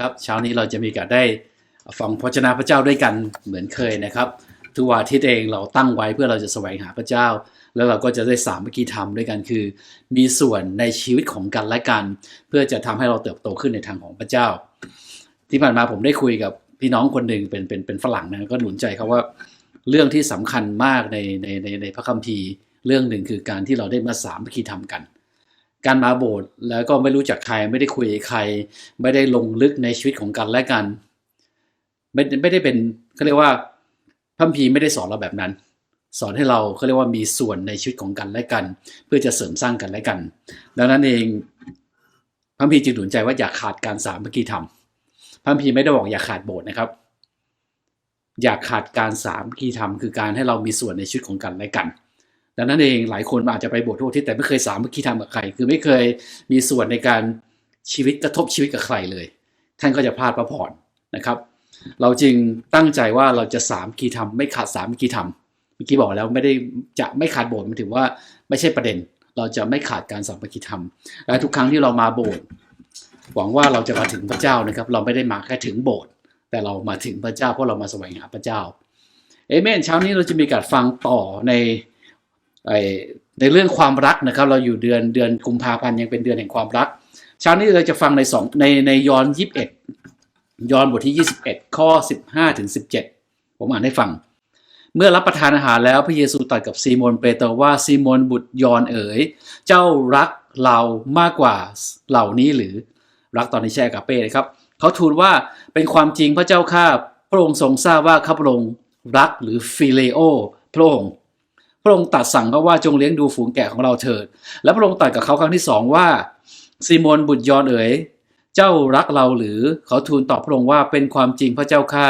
นะครับเช้านี้เราจะมีกาสได้ฟังพระวจนะพระเจ้าด้วยกันเหมือนเคยนะครับ ทุกวันทิตย์เองเราตั้งไว้เพื่อเราจะแสวงหาพระเจ้า แล้วเราก็จะได้สามัคคีธรรมด้วยกันคือ มีส่วนในชีวิตของกันและกัน เพื่อจะทำให้เราเติบโตขึ้นในทางของพระเจ้า ที่ผ่านมาผมได้คุยกับพี่น้องคนหนึ่งเป็นเป็นเป็นฝรั่งนะก็หนุนใจเขาว่าเรื่องที่สำคัญมากในในในในพระคัมภีร์ เรื่องหนึ่งคือการที่เราได้มาสามัคคีธรรมกัน การมาโบสถ์แล้วก็ไม่รู้จักใครไม่ได้คุยกับใคร ไม่ได้ลงลึกในชีวิตของกันและกัน ไม่ไม่ได้เป็นเขาเรียกว่าพัมภีไม่ได้สอนเราแบบนั้น สอนให้เราเขาเรียกว่ามีส่วนในชีวิตของกันและกัน เพื่อจะเสริมสร้างกันและกัน ดังนั้นเองพัมภีจึงหนุนใจว่าอย่าขาดการสามัคคีธรรมพัมภีไม่ได้บอกอย่าขาดโบสถ์นะครับ อย่าขาดการสามัคคีธรรมคือการให้เรามีส่วนในชีวิตของกันและกัน ดังนั้นเองหลายคนอาจจะไปโบสถ์ทุกทิตย์แต่ไม่เคยสามัคคีธรรมกับใคร คือไม่เคยมีส่วนในการชีวิตกระทบชีวิตกับใครเลย ท่านก็จะพลาดพระพรนะครับ เราจึงตั้งใจว่าเราจะสามคีธรรมไม่ขาดสามคีธรรมเมื่อกี้บอกแล้วไม่ได้จะไม่ขาดโบสถ์มันถือว่าไม่ใช่ประเด็น เราจะไม่ขาดการสามัคคีธรรม และทุกครั้งที่เรามาโบสถ์หวังว่าเราจะมาถึงพระเจ้านะครับ เราไม่ได้มาแค่ถึงโบสถ์แต่เรามาถึงพระเจ้าเพราะเรามาแสวงหาพระเจ้าเอเมนเช้านี้เราจะมีการฟังต่อใน ในเรื่องความรักนะครับ เราอยู่เดือนเดือนกุมภาพันธ์ยังเป็นเดือนแห่งความรักเช้านี้เราจะฟังในสองในในยอนยี่สิบเอ็ดยอนบทที่21ข้อ15ถึง17ผมอ่านให้ฟัง เมื่อรับประทานอาหารแล้วพระเยซูตรัสกับซีโมนเปโตรว่าซีโมนบุตรยอนเอ๋ยเจ้ารักเรามากกว่าเหล่านี้หรือรักตอนนี้แช่กับเป้ครับเขาทูลว่าเป็นความจริงพระเจ้าข้าพระองค์ทรงทราบว่าข้าพระองค์รักหรือฟิเลโอพระองค์ พระองค์ตัดสั่งเขาว่าจงเลี้ยงดูฝูงแกะของเราเถิด และพระองค์ตรัสกับเขาครั้งที่สองว่าซีโมนบุตรยอนเอ๋ยเจ้ารักเราหรือเขาทูลตอบพระองค์ว่าเป็นความจริงพระเจ้าข้า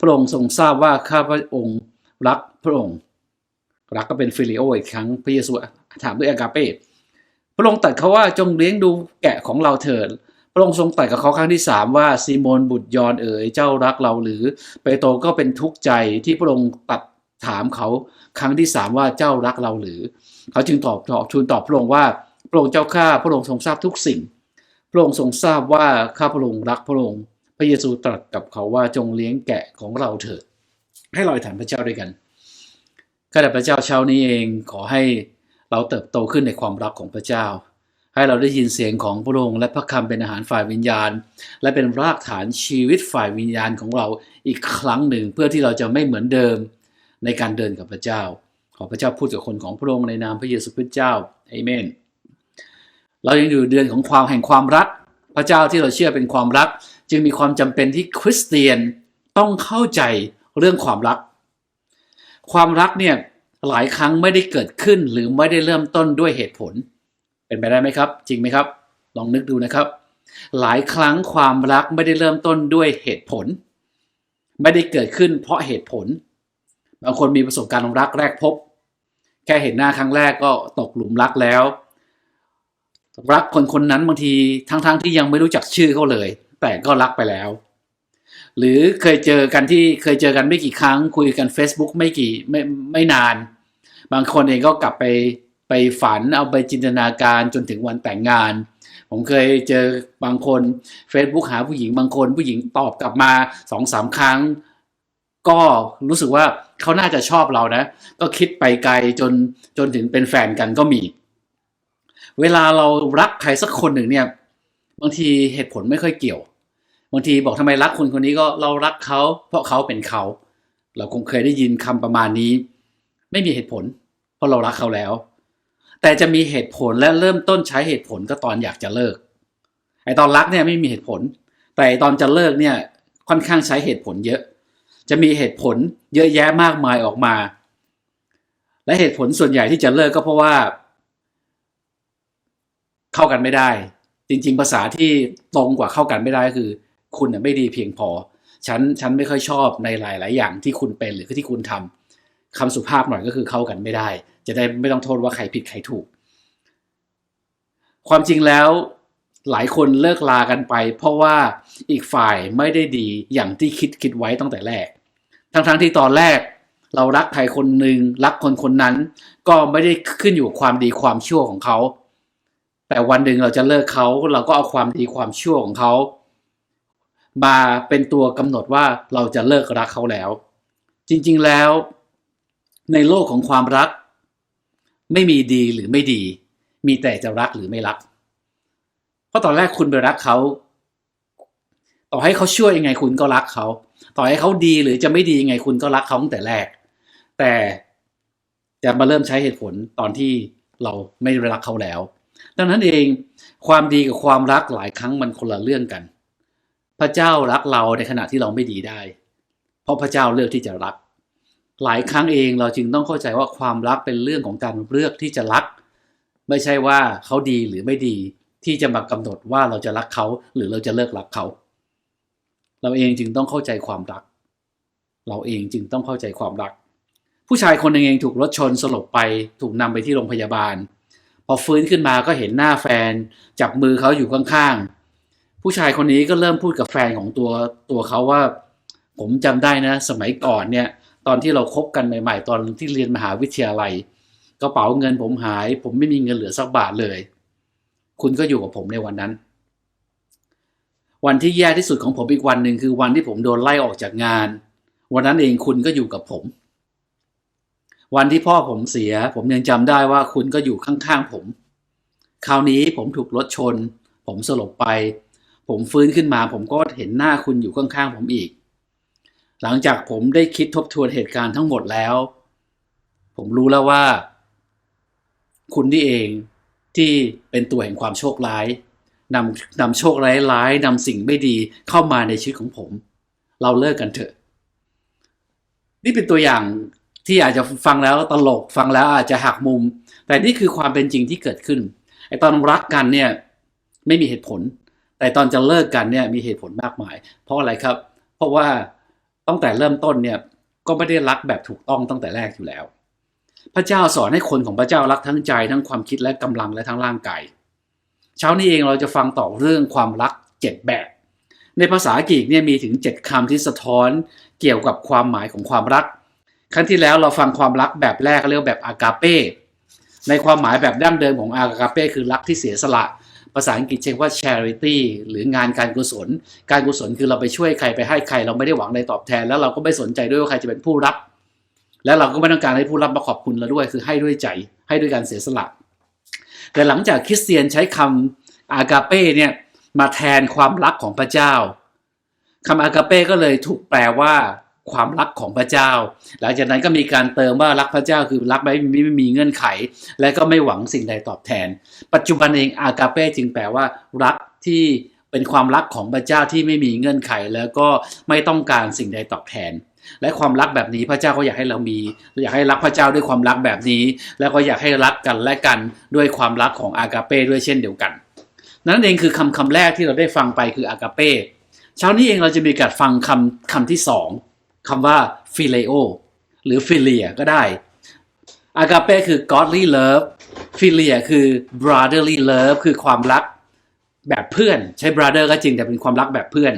พระองค์ทรงทราบว่าข้าพระองค์รักพระองค์ รักก็เป็นฟิลิโออีกครั้งพระเยซูถามด้วยอากาเปพระองค์ตรัสเขาว่าจงเลี้ยงดูแกะของเราเถิดพระองค์ทรงตรัสกับเขาครั้งที่สามว่าซีโมนบุตรยอนเอ๋ยเจ้ารักเราหรือ เปโตรก็เป็นทุกข์ใจที่พระองค์ตัดถามเขา ครั้งที่สามว่าเจ้ารักเราหรือ เขาจึงตอบตอบทูลตอบพระองค์ว่าพระองค์เจ้าข้าพระองค์ทรงทราบทุกสิ่ง พระองค์ทรงทราบว่าข้าพระองค์รักพระองค์ พระเยซูตรัสกับเขาว่าจงเลี้ยงแกะของเราเถิด ให้เราอธิษฐานพระเจ้าด้วยกันข้าแต่พระเจ้าเช้านี้เองขอให้เราเติบโตขึ้นในความรักของพระเจ้า ให้เราได้ยินเสียงของพระองค์และพระคำเป็นอาหารฝ่ายวิญญาณ และเป็นรากฐานชีวิตฝ่ายวิญญาณของเราอีกครั้งหนึ่งเพื่อที่เราจะไม่เหมือนเดิม ในการเดินกับพระเจ้า ขอพระเจ้าพูดกับคนของพระองค์ในนามพระเยซูคริสต์เจ้าเอเมน เรายังอยู่เดือนของความแห่งความรัก พระเจ้าที่เราเชื่อเป็นความรัก จึงมีความจำเป็นที่คริสเตียนต้องเข้าใจเรื่องความรัก ความรักเนี่ยหลายครั้งไม่ได้เกิดขึ้นหรือไม่ได้เริ่มต้นด้วยเหตุผล เป็นไปได้ไหมครับ จริงไหมครับ ลองนึกดูนะครับ หลายครั้งความรักไม่ได้เริ่มต้นด้วยเหตุผล ไม่ได้เกิดขึ้นเพราะเหตุผล บางคนมีประสบการณ์รักแรกพบ แค่เห็นหน้าครั้งแรกก็ตกหลุมรักแล้ว รักคนคนนั้นบางทีทั้งๆทที่ยังไม่รู้จักชื่อเขาเลย แต่ก็รักไปแล้ว หรือเคยเจอกันที่เคยเจอกันไม่กี่ครั้ง คุยกัน Facebook ไม่กี่ไม่ไม่นาน บางคนเองก็กลับไปไปฝันเอาไปจินตนาการจนถึงวันแต่งงาน ผมเคยเจอบางคน Facebook หาผู้หญิงบางคน ผู้หญิงตอบกลับมาสองสามครั้ง ก็รู้สึกว่าเขาน่าจะชอบเรานะ ก็คิดไปไกลจนจนถึงเป็นแฟนกันก็มี เวลาเรารักใครสักคนหนึ่งเนี่ย บางทีเหตุผลไม่ค่อยเกี่ยว บางทีบอกทำไมรักคนคนนี้ก็เรารักเขา เพราะเขาเป็นเขา เราคงเคยได้ยินคำประมาณนี้ ไม่มีเหตุผล เพราะเรารักเขาแล้ว แต่จะมีเหตุผลและเริ่มต้นใช้เหตุผลก็ตอนอยากจะเลิก ไอตอนรักเนี่ยไม่มีเหตุผล แต่ตอนจะเลิกเนี่ยค่อนข้างใช้เหตุผลเยอะ จะมีเหตุผลเยอะแยะมากมายออกมา และเหตุผลส่วนใหญ่ที่จะเลิกก็เพราะว่า เข้ากันไม่ได้ จริง ๆ ภาษาที่ตรงกว่าเข้ากันไม่ได้ก็คือ คุณน่ะไม่ดีเพียงพอ ฉันฉันไม่ค่อยชอบในหลาย ๆ อย่างที่คุณเป็นหรือที่คุณทำคำสุภาพหน่อยก็คือเข้ากันไม่ได้ จะได้ไม่ต้องโทษว่าใครผิดใครถูก ความจริงแล้ว หลายคนเลิกลากันไป เพราะว่าอีกฝ่ายไม่ได้ดีอย่างที่คิดคิดไว้ตั้งแต่แรก ทั้งๆทที่ตอนแรก เรารักใครคนหนึ่งรักคนคนนั้น ก็ไม่ได้ขึ้นอยู่กับความดีความชั่วของเขา แต่วันหนึ่งเราจะเลิกเขาเราก็เอาความดีความชั่วของเขา มาเป็นตัวกำหนดว่าเราจะเลิกรักเขาแล้ว จริงๆแล้ว ในโลกของความรัก ไม่มีดีหรือไม่ดี มีแต่จะรักหรือไม่รัก ราะตอนแรกคุณไปรักเขาต่อให้เขาช่วยยังไงคุณก็รักเขาต่อให้เขาดีหรือจะไม่ดียังไงคุณก็รักเขาตั้งแต่แรก แต่จะมาเริ่มใช้เหตุผลตอนที่เราไม่รักเขาแล้ว ดังนั้นเองความดีกับความรักหลายครั้งมันคนละเรื่องกัน พระเจ้ารักเราในขณะที่เราไม่ดีได้ เพราะพระเจ้าเลือกที่จะรัก หลายครั้งเองเราจึงต้องเข้าใจว่าความรักเป็นเรื่องของการเลือกที่จะรัก ไม่ใช่ว่าเขาดีหรือไม่ดี ที่จะมากำหนดว่าเราจะรักเขาหรือเราจะเลิกรักเขา เราเองจึงต้องเข้าใจความรัก เราเองจึงต้องเข้าใจความรัก ผู้ชายคนหนึ่งเองถูกรถชนสลบไปถูกนำไปที่โรงพยาบาล พอฟื้นขึ้นมาก็เห็นหน้าแฟน จับมือเขาอยู่ข้างๆผู้ชายคนนี้ก็เริ่มพูดกับแฟนของตัวตัวเขาว่า ผมจำได้นะ สมัยก่อนเนี่ยตอนที่เราคบกันใหม่ ๆ ตอนที่เรียนมหาวิทยาลัยกระเป๋าเงินผมหาย ผมไม่มีเงินเหลือสักบาทเลย คุณก็อยู่กับผมในวันนั้น วันที่แย่ที่สุดของผมอีกวันหนึ่งคือวันที่ผมโดนไล่ออกจากงาน วันนั้นเองคุณก็อยู่กับผม วันที่พ่อผมเสีย ผมยังจำได้ว่าคุณก็อยู่ข้างๆผม คราวนี้ผมถูกรถชน ผมสลบไป ผมฟื้นขึ้นมา ผมก็เห็นหน้าคุณอยู่ข้างๆผมอีก หลังจากผมได้คิดทบทวนเหตุการณ์ทั้งหมดแล้ว ผมรู้แล้วว่า คุณนี่เอง ที่เป็นตัวแห่งความโชคร้ายนำนำโชคร้ายร้ายนำสิ่งไม่ดีเข้ามาในชีวิตของผม เราเลิกกันเถอะ นี่เป็นตัวอย่างที่อาจจะฟังแล้วตลกฟังแล้วอาจจะหักมุม แต่นี่คือความเป็นจริงที่เกิดขึ้นไอตอนรักกันเนี่ยไม่มีเหตุผล แต่ตอนจะเลิกกันเนี่ยมีเหตุผลมากมาย เพราะอะไรครับ เพราะว่าตั้งแต่เริ่มต้นเนี่ยก็ไม่ได้รักแบบถูกต้องตั้งแต่แรกอยู่แล้ว พระเจ้าสอนให้คนของพระเจ้ารักทั้งใจทั้งความคิดและกำลังและทั้งร่างกายเช้านี้เองเราจะฟังต่อเรื่องความรักเจ็ดแบบ ในภาษากรีกเนี่ยมีถึงเจ็ดคำที่สะท้อนเกี่ยวกับความหมายของความรัก ครั้งที่แล้วเราฟังความรักแบบแรกเรียกว่าแบบอากาเป้ในความหมายแบบดั้งเดิมของอากาเป้คือรักที่เสียสละภาษาอังกฤษเรียกว่า charity หรืองานการกุศล การกุศลคือเราไปช่วยใครไปให้ใคร เราไม่ได้หวังในตอบแทน แล้วเราก็ไม่สนใจด้วยว่าใครจะเป็นผู้รับ แล้วเราก็ไม่ต้องการให้ผู้รับมาขอบคุณเราด้วย คือให้ด้วยใจให้ด้วยการเสียสละ แต่หลังจากคริสเตียนใช้คำอากาเป้เนี่ยมาแทนความรักของพระเจ้าคำอากาเป้ก็เลยถูกแปลว่าความรักของพระเจ้า หลังจากนั้นก็มีการเติมว่ารักพระเจ้าคือรักไม่ไม่ไม่มีเงื่อนไข และก็ไม่หวังสิ่งใดตอบแทน ปัจจุบันเองอากาเป้จึงแปลว่ารักที่เป็นความรักของพระเจ้าที่ไม่มีเงื่อนไข แล้วก็ไม่ต้องการสิ่งใดตอบแทน และความรักแบบนี้พระเจ้าก็อยากให้เรามี อยากให้รักพระเจ้าด้วยความรักแบบนี้ แล้วก็อยากให้รักกันและกันด้วยความรักของอากาเป้ด้วยเช่นเดียวกัน นั่นเองคือคำคำแรกที่เราได้ฟังไปคืออากาเป้เช้านี้เองเราจะมีการฟังคำคำที่สองคำว่า phileo หรือ philia ก็ได้อากาเป้คือ godly love philia คือ brotherly love คือความรักแบบเพื่อน ใช้ brother ก็จริงแต่เป็นความรักแบบเพื่อน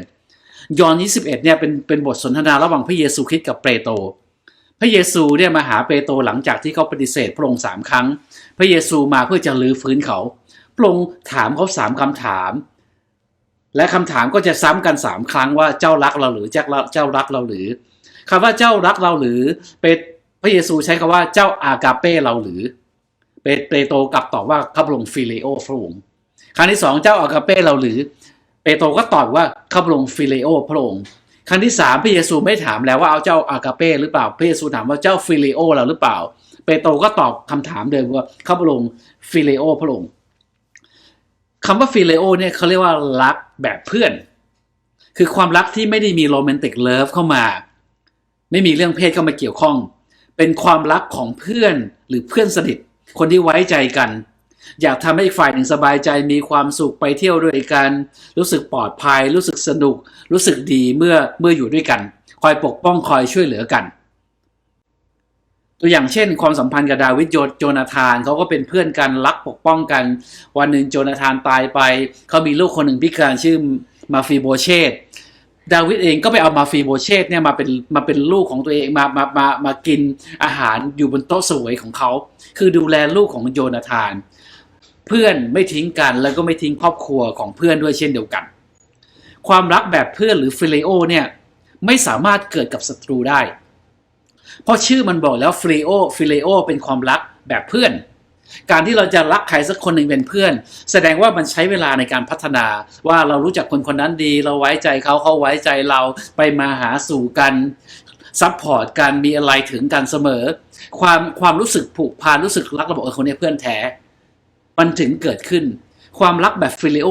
ยอห์น21เนี่ยเป็นเป็นบทสนทนาระหว่างพระเยซูคริสต์กับเปโตรพระเยซูเนี่ยมาหาเปโตรหลังจากที่เขาปฏิเสธพระองค์สามครั้ง พระเยซูมาเพื่อจะลื้อฟื้นเขาพระองค์ถามเขาสามคำถาม และคำถามก็จะซ้ำกันสามครั้งว่าเจ้ารักเราหรือเจ้าเจ้ารักเราหรือคำว่าเจ้ารักเราหรือเปพระเยซูใช้คำว่าเจ้าอากาเป้เราหรือเปเปโตรกลับตอบว่าข้าพระองค์ฟิเลโอพระองค์ครั้งที่สองเจ้าอากาเป้เราหรือ เปโตรก็ตอบว่าข้าพระองค์ฟิเลโอพระองค์ครั้งที่สามพระเยซูไม่ถามแล้วว่าเอาเจ้าอากาเป้หรือเปล่าพระเยซูถามว่าเจ้าฟิเลโอเราหรือเปล่า เปโตรก็ตอบคำถามเดิมว่าข้าพระองค์ฟิเลโอพระองค์คำว่าฟิเลโอเนี่ยเขาเรียกว่ารักแบบเพื่อน คือความรักที่ไม่ได้มีโรแมนติกเลิฟเข้ามา ไม่มีเรื่องเพศเข้ามาเกี่ยวข้อง เป็นความรักของเพื่อนหรือเพื่อนสนิทคนที่ไว้ใจกัน อยากทำให้อีกฝ่ายหนึ่งสบายใจมีความสุขไปเที่ยวด้วยกัน รู้สึกปลอดภัย รู้สึกสนุก รู้สึกดีเมื่อเมื่ออยู่ด้วยกัน คอยปกป้องคอยช่วยเหลือกัน ตัวอย่างเช่น ความสัมพันธ์กับดาวิดโยโจนาธานเขาก็เป็นเพื่อนกันรักปกป้องกัน วันหนึ่งโจนาธานตายไปเขามีลูกคนหนึ่งพิการชื่อมาฟีโบเชตดาวิดเองก็ไปเอามาฟีโบเชตเนี่ยมาเป็นมาเป็นลูกของตัวเองมามามามากินอาหารอยู่บนโต๊ะสวยของเขา คือดูแลลูกของโจนาธาน เพื่อนไม่ทิ้งกัน แล้วก็ไม่ทิ้งครอบครัวของเพื่อนด้วยเช่นเดียวกัน ความรักแบบเพื่อนหรือฟิเลโอเนี่ยไม่สามารถเกิดกับศัตรูได้ เพราะชื่อมันบอกแล้วฟิเลโอฟิเลโอเป็นความรักแบบเพื่อน การที่เราจะรักใครสักคนหนึ่งเป็นเพื่อน แสดงว่ามันใช้เวลาในการพัฒนาว่าเรารู้จักคนคนนั้นดี เราไว้ใจเขาเขาไว้ใจเราไปมาหาสู่กันซัพพอร์ตกันมีอะไรถึงกันเสมอ ความความรู้สึกผูกพันรู้สึกรักเราบอกเออคนนี้เพื่อนแท้ มันถึงเกิดขึ้น ความรักแบบฟิลิโอ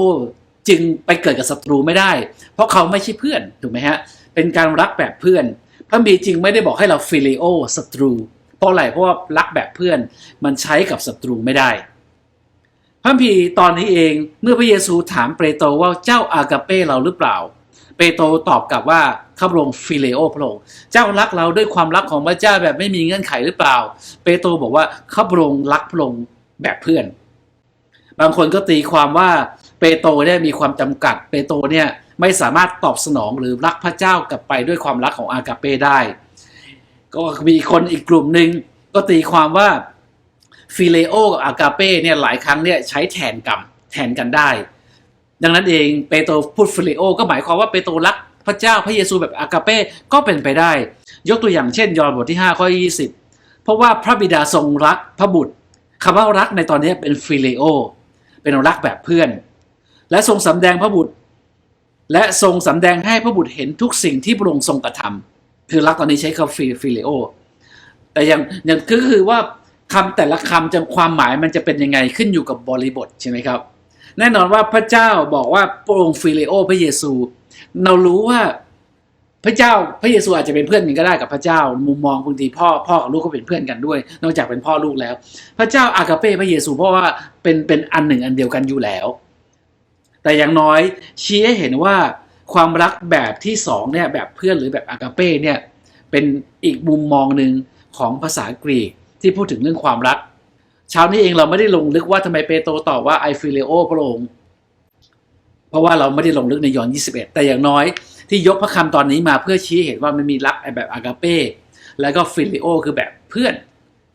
จึงไปเกิดกับศัตรูไม่ได้ เพราะเขาไม่ใช่เพื่อนถูกไหมฮะ เป็นการรักแบบเพื่อน พระบีจริงไม่ได้บอกให้เราฟิลิโอศัตรู เพราะอะไรเพราะว่ารักแบบเพื่อนมันใช้กับศัตรูไม่ได้ พระบีตอนนี้เองเมื่อพระเยซูถามเปโตรว่าเจ้าอากาเป้เราหรือเปล่า เปโตรตอบกลับว่าข้าพระองค์ฟิเลโอพระองค์เจ้ารักเราด้วยความรักของพระเจ้าแบบไม่มีเงื่อนไขหรือเปล่า เปโตรบอกว่าข้าพระองค์รักพระองค์แบบเพื่อน บางคนก็ตีความว่าเปโตรเนี่ยมีความจำกัด เปโตรเนี่ยไม่สามารถตอบสนองหรือรักพระเจ้ากลับไปด้วยความรักของอากาเป้ได้ ก็มีคนอีกกลุ่มหนึ่งก็ตีความว่าฟิเลโอกับอากาเป้เนี่ยหลายครั้งเนี่ยใช้แทนกันแทนกันได้ ดังนั้นเองเปโตรพูดฟิเลโอ ก็หมายความว่าเปโตรรักพระเจ้าพระเยซูแบบอากาเป้ก็เป็นไปได้ ยกตัวอย่างเช่น ยอห์นบทที่5ข้อ20 เพราะว่าพระบิดาทรงรักพระบุตรคำว่ารักในตอนนี้เป็นฟิเลโอ เป็นรักแบบเพื่อน และทรงสำแดงพระบุตร และทรงสำแดงให้พระบุตรเห็นทุกสิ่งที่พระองค์ทรงกระทำคือรักตอนนี้ใช้คำฟิฟิเลโอแต่ยังยังก็คือว่าคำแต่ละคำจะความหมายมันจะเป็นยังไงขึ้นอยู่กับบริบทใช่ไหมครับ แน่นอนว่าพระเจ้าบอกว่าพระองค์ฟิเลโอพระเยซู เรารู้ว่า พระเจ้าพระเยซูอาจจะเป็นเพื่อนกันก็ได้กับพระเจ้า มุมมองบางทีพ่อพ่อกับลูกก็เป็นเพื่อนกันด้วย นอกจากเป็นพ่อลูกแล้ว พระเจ้าอากาเป้พระเยซูเพราะว่าเป็นเป็นอันหนึ่งอันเดียวกันอยู่แล้ว แต่อย่างน้อยชี้ให้เห็นว่าความรักแบบที่สองเนี่ยแบบเพื่อนหรือแบบอากาเป้เนี่ยเป็นอีกมุมมองหนึ่งของภาษากรีกที่พูดถึงเรื่องความรักเช้านี้เองเราไม่ได้ลงลึกว่าทำไมเปโตรตอบว่าไอฟิเลโอพระองค์เพราะว่าเราไม่ได้ลงลึกในยอห์น21 แต่อย่างน้อย ที่ยกพระคำตอนนี้มาเพื่อชี้เห็นว่ามันมีรักแบบอากาเป้แล้วก็ฟิลิโอคือแบบเพื่อน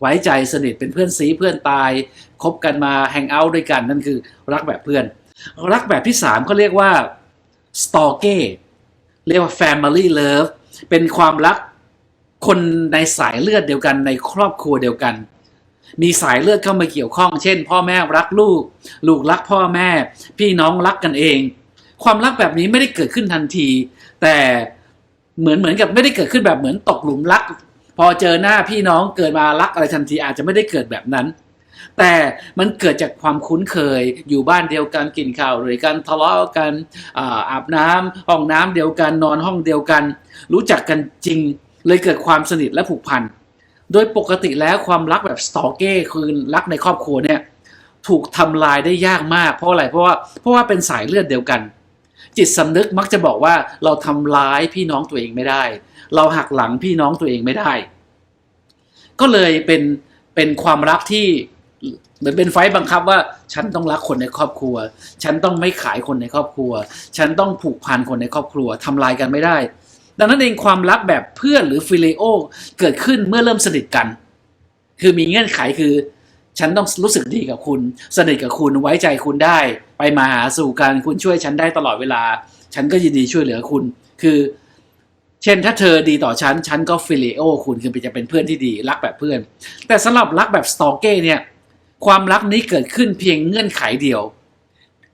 ไว้ใจสนิทเป็นเพื่อนซีเพื่อนตายคบกันมาแฮงเอาท์ด้วยกันนั่นคือรักแบบเพื่อน รักแบบที่สามเขาเรียกว่าสตอเก้เรียกว่า Family Love เป็นความรักคนในสายเลือดเดียวกันในครอบครัวเดียวกัน มีสายเลือดเข้ามาเกี่ยวข้อง เช่น พ่อแม่รักลูก ลูกรักพ่อแม่ พี่น้องรักกันเอง ความรักแบบนี้ไม่ได้เกิดขึ้นทันที แต่เหมือนเหมือนกับไม่ได้เกิดขึ้นแบบเหมือนตกหลุมรัก พอเจอหน้าพี่น้องเกิดมารักอะไรทันทีอาจจะไม่ได้เกิดแบบนั้น แต่มันเกิดจากความคุ้นเคยอยู่บ้านเดียวกันกินข้าวด้วยกันทะเลาะกันอาบน้ำห้องน้ำเดียวกันนอนห้องเดียวกัน รู้จักกันจริง เลยเกิดความสนิทและผูกพันโดยปกติแล้วความรักแบบสตอเก้คือรักในครอบครัวเนี่ยถูกทำลายได้ยากมากเพราะอะไรเพราะว่าเพราะว่าเป็นสายเลือดเดียวกัน จิตสำนึกมักจะบอกว่าเราทำร้ายพี่น้องตัวเองไม่ได้ เราหักหลังพี่น้องตัวเองไม่ได้ ก็เลยเป็นเป็นความรักที่เหมือนเป็นไฟบังคับว่า ฉันต้องรักคนในครอบครัว ฉันต้องไม่ขายคนในครอบครัว ฉันต้องผูกพันคนในครอบครัวทำลายกันไม่ได้ ดังนั้นเองความรักแบบเพื่อนหรือฟิเลโอ เกิดขึ้นเมื่อเริ่มสนิทกัน คือมีเงื่อนไขคือ ฉันต้องรู้สึกดีกับคุณ สนิทกับคุณไว้ใจคุณได้ ไปมาหาสู่กันคุณช่วยฉันได้ตลอดเวลา ฉันก็ยินดีช่วยเหลือคุณ คือ เช่นถ้าเธอดีต่อฉัน ฉันก็ฟิเลโอคุณคือจะเป็นเพื่อนที่ดีรักแบบเพื่อน แต่สำหรับรักแบบสตอเก้เนี่ย ความรักนี้เกิดขึ้นเพียงเงื่อนไขเดียว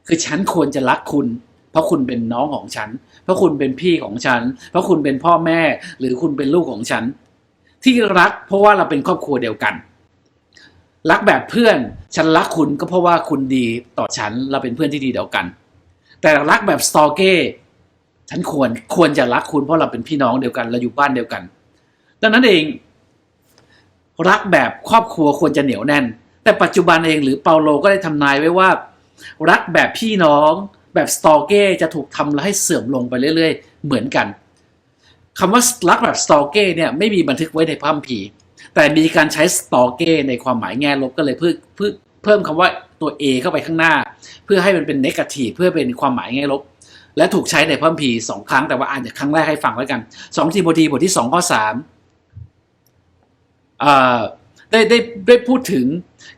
คือฉันควรจะรักคุณ เพราะคุณเป็นน้องของฉัน เพราะคุณเป็นพี่ของฉัน เพราะคุณเป็นพ่อแม่ หรือคุณเป็นลูกของฉัน ที่รักเพราะว่าเราเป็นครอบครัวเดียวกัน รักแบบเพื่อน ฉันรักคุณก็เพราะว่าคุณดีต่อฉันเราเป็นเพื่อนที่ดีเดียวกัน แต่รักแบบสตอเก้ฉันควรควรจะรักคุณเพราะเราเป็นพี่น้องเดียวกันเราอยู่บ้านเดียวกัน ดังนั้นเอง รักแบบครอบครัวควรจะเหนียวแน่น แต่ปัจจุบันเองหรือเปาโลก็ได้ทำนายไว้ว่า รักแบบพี่น้องแบบสตอเก้จะถูกทำให้เสื่อมลงไปเรื่อย ๆ เหมือนกันคำว่ารักแบบสตอเก้เนี่ยไม่มีบันทึกไว้ในพระคัมภีร์ แต่มีการใช้สตอเก้ในความหมายแง่ลบก็เลยเพิ่มเพิ่มเพิ่มคำว่าตัว A เข้าไปข้างหน้า เพื่อให้มันเป็นเนกาทีฟเพื่อเป็นความหมายแง่ลบ และถูกใช้ในพระคัมภีร์สองครั้งแต่ว่าอ่านจากครั้งแรกให้ฟังไว้กันสองทีโมธีบทที่สองข้อสามได้ได้ได้พูดถึง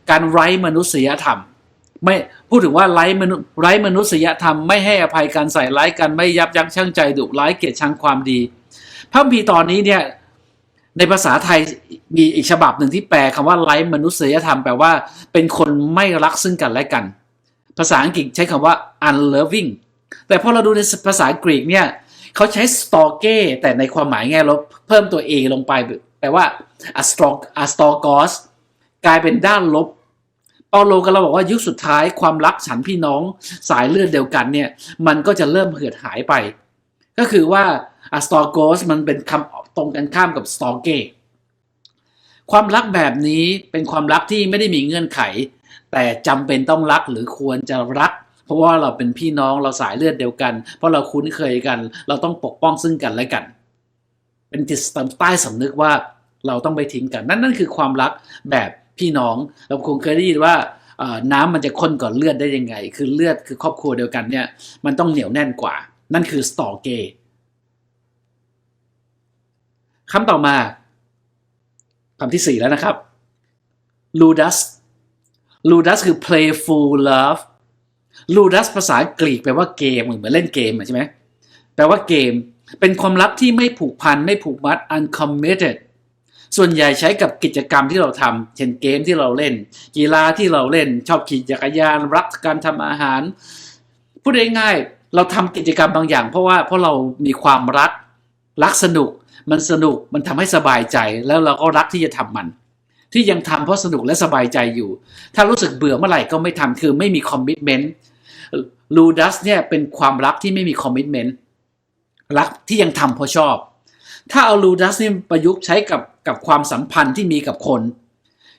การไร้มนุษยธรรมไม่พูดถึงว่าไร้มนุไร้มนุษยธรรมไม่ให้อภัยกันใส่ร้ายกันไม่ยับยั้งชั่งใจดุร้ายเกลียดชังความดีพระคัมภีร์ตอนนี้เนี่ย ในภาษาไทยมีอีกฉบับหนึ่งที่แปลคำว่าไร้มนุษยธรรมแปลว่าเป็นคนไม่รักซึ่งกันและกัน ภาษาอังกฤษใช้คำว่า unloving แต่พอเราดูในภาษากรีกเนี่ยเขาใช้ storge แต่ในความหมายแง่ลบเพิ่มตัว a ลงไป แปลว่า astrog astrogos กลายเป็นด้านลบเปาโลก็เราบอกว่ายุคสุดท้ายความรักฉันพี่น้องสายเลือดเดียวกันเนี่ยมันก็จะเริ่มเหือดหายไป ก็คือว่า astorgos มันเป็นคำ รงกันข้ามกับ storge ความรักแบบนี้เป็นความรักที่ไม่ได้มีเงื่อนไข แต่จำเป็นต้องรักหรือควรจะรัก เพราะว่าเราเป็นพี่น้องเราสายเลือดเดียวกัน เพราะเราคุ้นเคยกัน เราต้องปกป้องซึ่งกันและกัน เป็นจิตใต้สำนึกว่าเราต้องไปทิ้งกัน นั่นนั่นคือความรักแบบพี่น้อง เราคงเคยได้ยินว่าน้ำมันจะข้นก่อนเลือดได้ยังไง คือเลือดคือครอบครัวเดียวกันเนี่ยมันต้องเหนียวแน่นกว่า นั่นคือสตอเกย คำต่อมาคำที่สี่แล้วนะครับ ludus ludus คือ playful love ludus ภาษากรีกแปลว่าเกมเหมือนเล่นเกมใช่ไหมแปลว่าเกม เป็นความลับที่ไม่ผูกพัน ไม่ผูกมัด uncommitted ส่วนใหญ่ใช้กับกิจกรรมที่เราทำเช่นเกมที่เราเล่น กีฬาที่เราเล่น ชอบขี่จักรยาน รักการทำอาหาร พูดง่ายๆเราทำกิจกรรมบางอย่าง เพราะว่าเพราะเรามีความรัก รักสนุก มันสนุกมันทำให้สบายใจแล้วเราก็รักที่จะทำมัน ที่ยังทำเพราะสนุกและสบายใจอยู่ ถ้ารู้สึกเบื่อเมื่อไหร่ก็ไม่ทำคือไม่มีคอมมิชเมนต์ลูดัสเนี่ยเป็นความรักที่ไม่มีคอมมิชเมนต์รักที่ยังทำเพราะชอบ ถ้าเอาลูดัสนี่ประยุกต์ใช้กับกับความสัมพันธ์ที่มีกับคน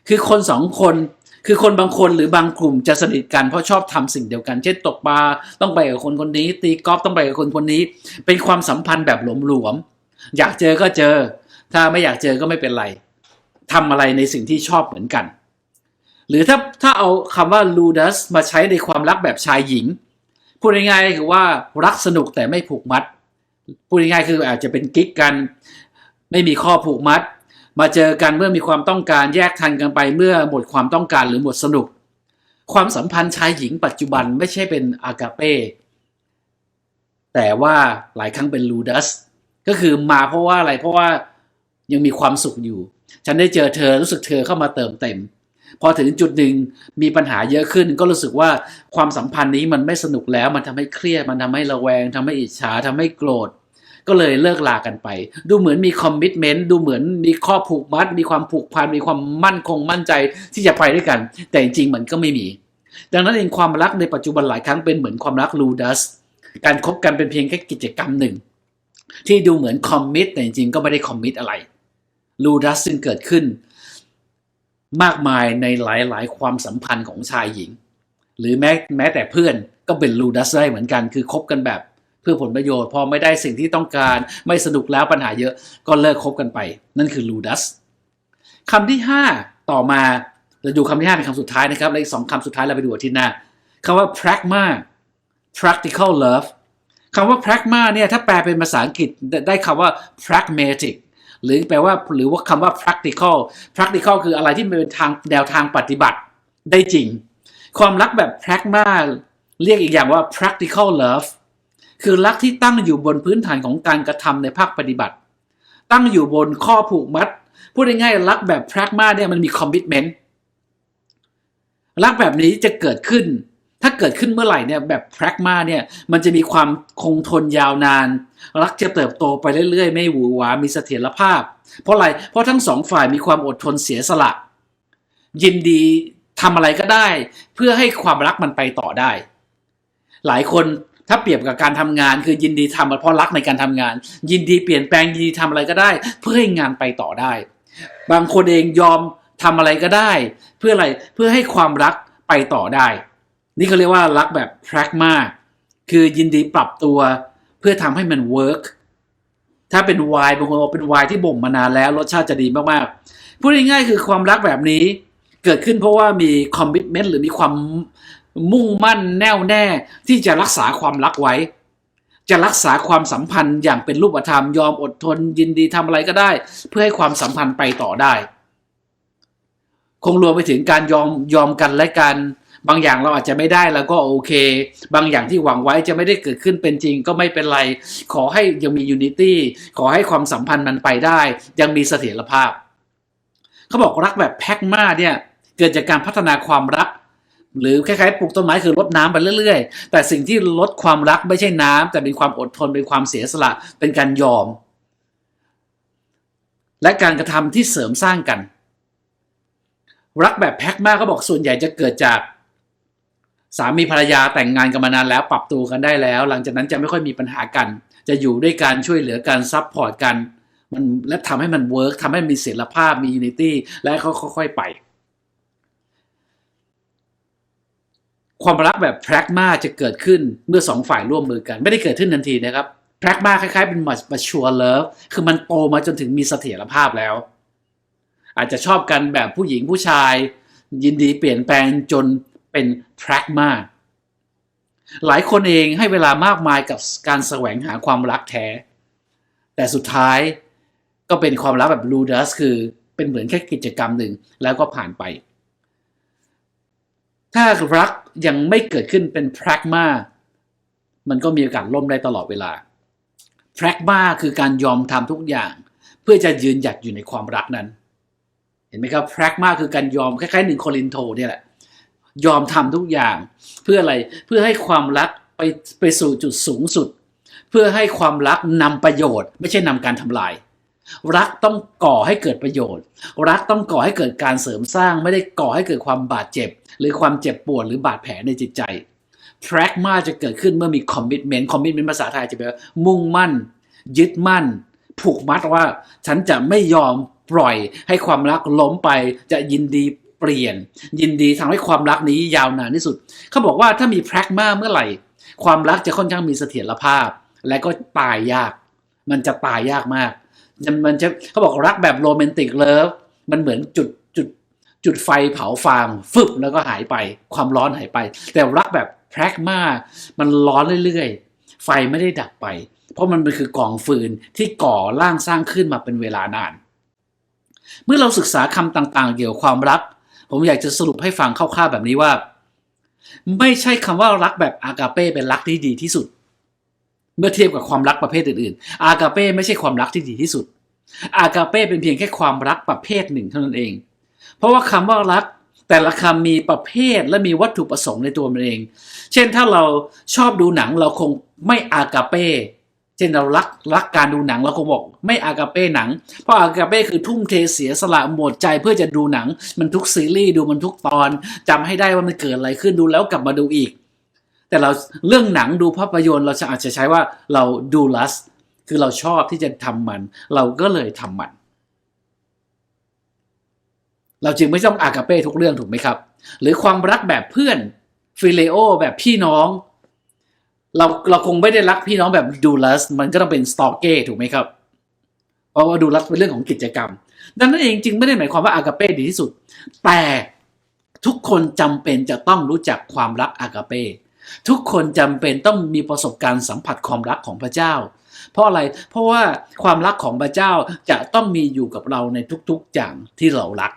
คือคนสองคนคือคนบางคนหรือบางกลุ่มจะสนิทกันเพราะชอบทำสิ่งเดียวกัน เช่นตกปลาต้องไปกับคนคนนี้ ตีกอล์ฟต้องไปกับคนคนนี้ เป็นความสัมพันธ์แบบหลวมๆ อยากเจอก็เจอ ถ้าไม่อยากเจอก็ไม่เป็นไรทำอะไรในสิ่งที่ชอบเหมือนกัน หรือถ้าถ้าเอาคำว่า ludus มาใช้ในความรักแบบชายหญิง พูดง่ายๆคือว่ารักสนุกแต่ไม่ผูกมัด พูดง่ายๆคืออาจจะเป็นกิ๊กกัน ไม่มีข้อผูกมัด มาเจอกันเมื่อมีความต้องการแยกทางกันไปเมื่อหมดความต้องการหรือหมดสนุก ความสัมพันธ์ชายหญิงปัจจุบันไม่ใช่เป็นอากาเป้แต่ว่าหลายครั้งเป็นลูดัส ก็คือมาเพราะว่าอะไรเพราะว่ายังมีความสุขอยู่ ฉันได้เจอเธอรู้สึกเธอเข้ามาเติมเต็ม พอถึงจุดหนึ่งมีปัญหาเยอะขึ้น ก็รู้สึกว่าความสัมพันธ์นี้มันไม่สนุกแล้ว มันทำให้เครียดมันทำให้ระแวงทำให้อิจฉาทำให้โกรธก็เลยเลิกลากันไป ดูเหมือนมีคอมมิชเมนต์ดูเหมือนมีข้อผูกมัด มีความผูกพันมีความมั่นคงมั่นใจที่จะไปด้วยกัน แต่จริงๆมันก็ไม่มี ดังนั้นเองความรักในปัจจุบันหลายครั้งเป็นเหมือนความรักลูดัสการคบกันเป็นเพียงแค่กิจกรรมหนึ่ง ที่ดูเหมือนคอมมิตแต่จริงๆ ก็ไม่ได้คอมมิตอะไรลูดัสซึ่งเกิดขึ้น มากมายในหลายๆ ความสัมพันธ์ของชายหญิง หรือแม้แม้แต่เพื่อนก็เป็นลูดัสได้เหมือนกันคือคบกันแบบเพื่อผลประโยชน์พอไม่ได้สิ่งที่ต้องการ ไม่สนุกแล้วปัญหาเยอะก็เลิกคบกันไป นั่นคือลูดัสคำที่ 5 ต่อมาเราดูคำที่5เป็นคำสุดท้ายนะครับและอีกสองคำสุดท้ายเราไปดูอาที่หน้าคำว่า pragma practical love คำว่า pragma เนี่ยถ้าแปลเป็นภาษาอังกฤษได้คำว่า pragmatic หรือแปลว่าหรือว่าคำว่า practical practical คืออะไรที่เป็นทางแนวทางปฏิบัติได้จริง ความรักแบบ pragma เรียกอีกอย่างว่า practical love คือรักที่ตั้งอยู่บนพื้นฐานของการกระทำในภาคปฏิบัติ ตั้งอยู่บนข้อผูกมัด พูดง่ายๆรักแบบ pragma เนี่ยมันมี commitment รักแบบนี้จะเกิดขึ้น ถ้าเกิดขึ้นเมื่อไหร่เนี่ยแบบ pragma เนี่ยมันจะมีความคงทนยาวนาน รักจะเติบโตไปเรื่อยๆ ไม่หวือหวามีเสถียรภาพ เพราะอะไรเพราะทั้งสองฝ่ายมีความอดทนเสียสละ ยินดีทำอะไรก็ได้ เพื่อให้ความรักมันไปต่อได้ หลายคนถ้าเปรียบกับการทำงานคือยินดีทำเพราะรักในการทำงาน ยินดีเปลี่ยนแปลงยินดีทำอะไรก็ได้ เพื่อให้งานไปต่อได้ บางคนเองยอมทำอะไรก็ได้ เพื่ออะไรเพื่อให้ความรักไปต่อได้ นี่เขาเรียกว่ารักแบบ pragma คือยินดีปรับตัวเพื่อทำให้มัน work ถ้าเป็นวายบางคนบอกเป็นวายที่บ่มมานานแล้ว รสชาติจะดีมากๆพูดง่ายๆคือความรักแบบนี้เกิดขึ้นเพราะว่ามีคอมมิชเมนต์หรือมีความมุ่งมั่นแน่วแน่ ที่จะรักษาความรักไว้ จะรักษาความสัมพันธ์อย่างเป็นรูปธรรมยอมอดทน ยินดีทำอะไรก็ได้ เพื่อให้ความสัมพันธ์ไปต่อได้ คงรวมไปถึงการยอมยอมกันและกัน บางอย่างเราอาจจะไม่ได้แล้วก็โอเค บางอย่างที่หวังไว้จะไม่ได้เกิดขึ้นเป็นจริงก็ไม่เป็นไร ขอให้ยังมียูนิตี้ขอให้ความสัมพันธ์มันไปได้ ยังมีเสถียรภาพ เขาบอกรักแบบแพ็กมาเนี่ยเกิดจากการพัฒนาความรักหรือคล้ายๆปลูกต้นไม้คือลดน้ำไปเรื่อยๆ แต่สิ่งที่ลดความรักไม่ใช่น้ำแต่เป็นความอดทนเป็นความเสียสละเป็นการยอม และการกระทำที่เสริมสร้างกัน รักแบบแพ็กมากก็บอกส่วนใหญ่จะเกิดจาก สามีภรรยาแต่งงานกันมานานแล้วปรับตัวกันได้แล้ว หลังจากนั้นจะไม่ค่อยมีปัญหากัน จะอยู่ด้วยการช่วยเหลือกันซับพอร์ตกัน มันและทำให้มันเวิร์กทำให้มีเสถีภาพมียูนิตี้และเขาค่อยๆไป ความรักแบบแพรกมาจะเกิดขึ้นเมื่อสองฝ่ายร่วมมือกัน ไม่ได้เกิดขึ้นทันทีนะครับแพรกมาคล้ายๆเป็นมาชัวร์เลิฟคือมันโตมาจนถึงมีเสถียรภาพแล้ว อาจจะชอบกันแบบผู้หญิงผู้ชาย ยินดีเปลี่ยนแปลงจน เป็นแพรกมาหลายคนเองให้เวลามากมายกับการแสวงหาความรักแท้ แต่สุดท้ายก็เป็นความรักแบบลูดัสคือเป็นเหมือนแค่กิจกรรมหนึ่งแล้วก็ผ่านไป ถ้ารักยังไม่เกิดขึ้นเป็น pragma มันก็มีโอกาสล่มได้ตลอดเวลา pragma คือการยอมทำทุกอย่าง เพื่อจะยืนหยัดอยู่ในความรักนั้น เห็นไหมครับ pragma คือการยอมคล้ายๆหนึ่งโครินโตเนี่ยแหละ ยอมทำทุกอย่าง เพื่ออะไรเพื่อให้ความรักไปไปสู่จุดสูงสุด เพื่อให้ความรักนำประโยชน์ ไม่ใช่นำการทำลาย รักต้องก่อให้เกิดประโยชน์ รักต้องก่อให้เกิดการเสริมสร้างไม่ได้ก่อให้เกิดความบาดเจ็บ หรือความเจ็บปวดหรือบาดแผลในจิตใจ pragma จะเกิดขึ้นเมื่อมี commitment commitment ภาษาไทยจะแปลว่ามุ่งมั่น ยึดมั่น ผูกมัดว่า ฉันจะไม่ยอมปล่อยให้ความรักล้มไปจะยินดี เปลี่ยน ยินดีทำให้ความรักนี้ยาวนานที่สุด เขาบอกว่าถ้ามี pragma เมื่อไหร่ ความรักจะค่อนข้างมีเสถียรภาพ และก็ตายยาก มันจะตายยากมากมันมันจะเขาบอกรักแบบโรแมนติกเลิฟมันเหมือนจุดจุดจุดไฟเผาฟางฟึบแล้วก็หายไป ความร้อนหายไป แต่รักแบบแพรกมามันร้อนเรื่อยๆ ไฟไม่ได้ดับไป เพราะมันเป็นคือกองฟืนที่ก่อร่างสร้างขึ้นมาเป็นเวลานาน เมื่อเราศึกษาคำต่างๆ เกี่ยวกับความรัก ผมอยากจะสรุปให้ฟังคร่าวๆแบบนี้ว่า ไม่ใช่คำว่ารักแบบอากาเป้เป็นรักที่ดีที่สุด เมื่อเทียบกับความรักประเภทอื่นๆ อากาเป้ไม่ใช่ความรักที่ดีที่สุด อากาเป้เป็นเพียงแค่ความรักประเภทหนึ่งเท่านั้นเอง เพราะว่าคำว่ารักแต่ละคำมีประเภทและมีวัตถุประสงค์ในตัวมันเอง เช่นถ้าเราชอบดูหนังเราคงไม่อากาเป้ ช่นเรารักรักการดูหนังเราคงบอกไม่อากาเป้หนัง เพราะอากาเป้คือทุ่มเทเสียสละหมดใจเพื่อจะดูหนัง มันทุกซีรีส์ดูมันทุกตอนจำให้ได้ว่ามันเกิดอะไรขึ้นดูแล้วกลับมาดูอีก แต่เราเรื่องหนังดูภาพยนตร์เราจะอาจจะใช้ว่าเราดูลัสคือเราชอบที่จะทำมัน เราก็เลยทำมัน เราจึงไม่ต้องอากาเป้ทุกเรื่องถูกไหมครับ หรือความรักแบบเพื่อนฟิเลโอแบบพี่น้อง เราเราคงไม่ได้รักพี่น้องแบบดูลัสมันก็ต้องเป็นสตอเก้ถูกไหมครับ เพราะว่าดูลัสเป็นเรื่องของกิจกรรม ดังนั้นเองจึงไม่ได้หมายความว่าอากาเป้ดีที่สุด แต่ทุกคนจำเป็นจะต้องรู้จักความรักอากาเป้ทุกคนจำเป็นต้องมีประสบการณ์สัมผัสความรักของพระเจ้า เพราะอะไรเพราะว่าความรักของพระเจ้าจะต้องมีอยู่กับเราในทุกๆอย่างที่เรารัก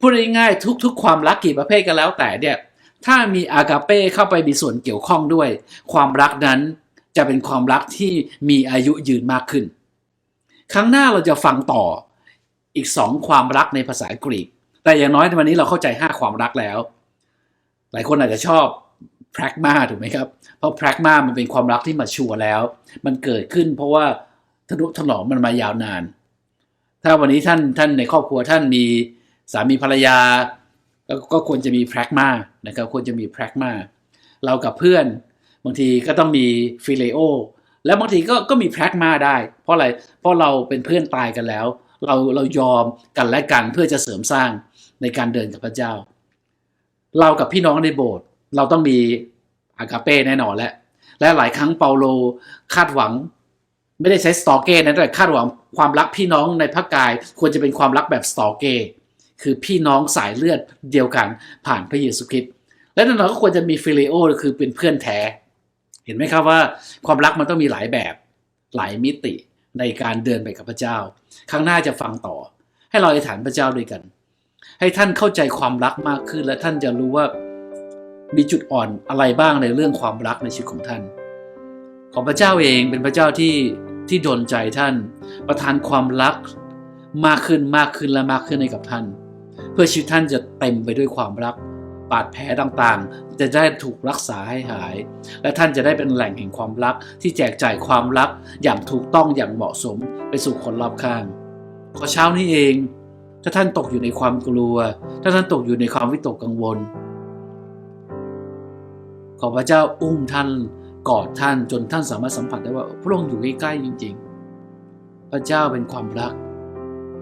พูดง่ายๆทุก ๆ ความรักกี่ประเภทกันแล้วแต่เนี่ย ถ้ามีอากาเป้เข้าไปมีส่วนเกี่ยวข้องด้วย ความรักนั้นจะเป็นความรักที่มีอายุยืนมากขึ้น ครั้งหน้าเราจะฟังต่ออีกสองความรักในภาษากรีก แต่อย่างน้อยในวันนี้เราเข้าใจห้าความรักแล้ว หลายคนอาจจะชอบแพรกมาถูกไหมครับ เพราะแพรกมามันเป็นความรักที่มาชัวร์แล้ว มันเกิดขึ้นเพราะว่าทนุถนอมมันมายาวนาน ถ้าวันนี้ท่านท่านในครอบครัวท่านมีสามีภรรยา ก็ควรจะมีแพรกมานะครับควรจะมีแพรกมาเรากับเพื่อนบางทีก็ต้องมีฟิเลโอแล้วบางทีก็ก็มีแพรกมาได้ เพราะอะไรเพราะเราเป็นเพื่อนตายกันแล้ว เราเรายอมกันและกันเพื่อจะเสริมสร้างในการเดินกับพระเจ้า เรากับพี่น้องในโบสถ์เราต้องมีอากาเป้แน่นอนแหละและหลายครั้งเปาโลคาดหวังไม่ได้ใช้สตอเก้นะแต่คาดหวังความรักพี่น้องในพระกาย ควรจะเป็นความรักแบบสตอเก้ คือพี่น้องสายเลือดเดียวกันผ่านพระเยซูคริสต์และแน่นอนก็ควรจะมีฟิลิโอคือเป็นเพื่อนแท้ เห็นไหมครับว่าความรักมันต้องมีหลายแบบหลายมิติในการเดินไปกับพระเจ้าครั้งหน้าจะฟังต่อ ให้เราอธิษฐานพระเจ้าด้วยกัน ให้ท่านเข้าใจความรักมากขึ้น และท่านจะรู้ว่ามีจุดอ่อนอะไรบ้างในเรื่องความรักในชีวิตของท่าน ของพระเจ้าเองเป็นพระเจ้าที่ที่ดลใจท่าน ประทานความรักมากขึ้นมากขึ้นและมากขึ้นให้กับท่าน เพื่อชีวิตท่านจะเต็มไปด้วยความรักบาดแผลต่างๆ จะได้ถูกรักษาให้หาย และท่านจะได้เป็นแหล่งแห่งความรักที่แจกจ่ายความรักอย่างถูกต้องอย่างเหมาะสมไปสู่คนรอบข้างขอเช้านี้เอง ถ้าท่านตกอยู่ในความกลัว ถ้าท่านตกอยู่ในความวิตกกังวล ขอพระเจ้าอุ้มท่านกอดท่านจนท่านสามารถสัมผัสได้ว่าพระองค์อยู่ใกล้ๆจริง ๆ พระเจ้าเป็นความรัก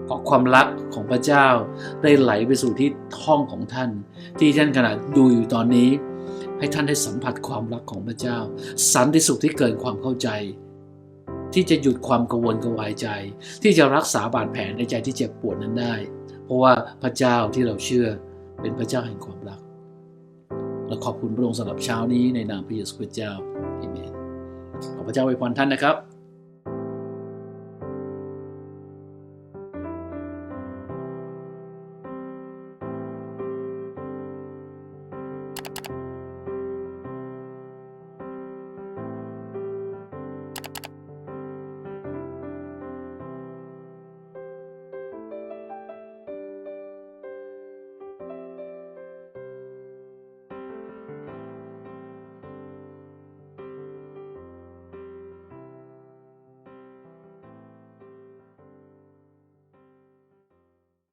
ขอความรักของพระเจ้าได้ไหลไปสู่ที่ห้องของท่าน ที่ท่านขณะดูอยู่ตอนนี้ ให้ท่านได้สัมผัสความรักของพระเจ้า สันติสุขที่เกินความเข้าใจ ที่จะหยุดความกังวลกังวายใจ ที่จะรักษาบาดแผลในใจที่เจ็บปวดนั้นได้ เพราะว่าพระเจ้าที่เราเชื่อเป็นพระเจ้าแห่งความรักและขอบคุณพระองค์สำหรับเช้านี้ในนามพระเยซูคริสต์เจ้าเอเมนขอพระเจ้าอวยพรท่านนะครับ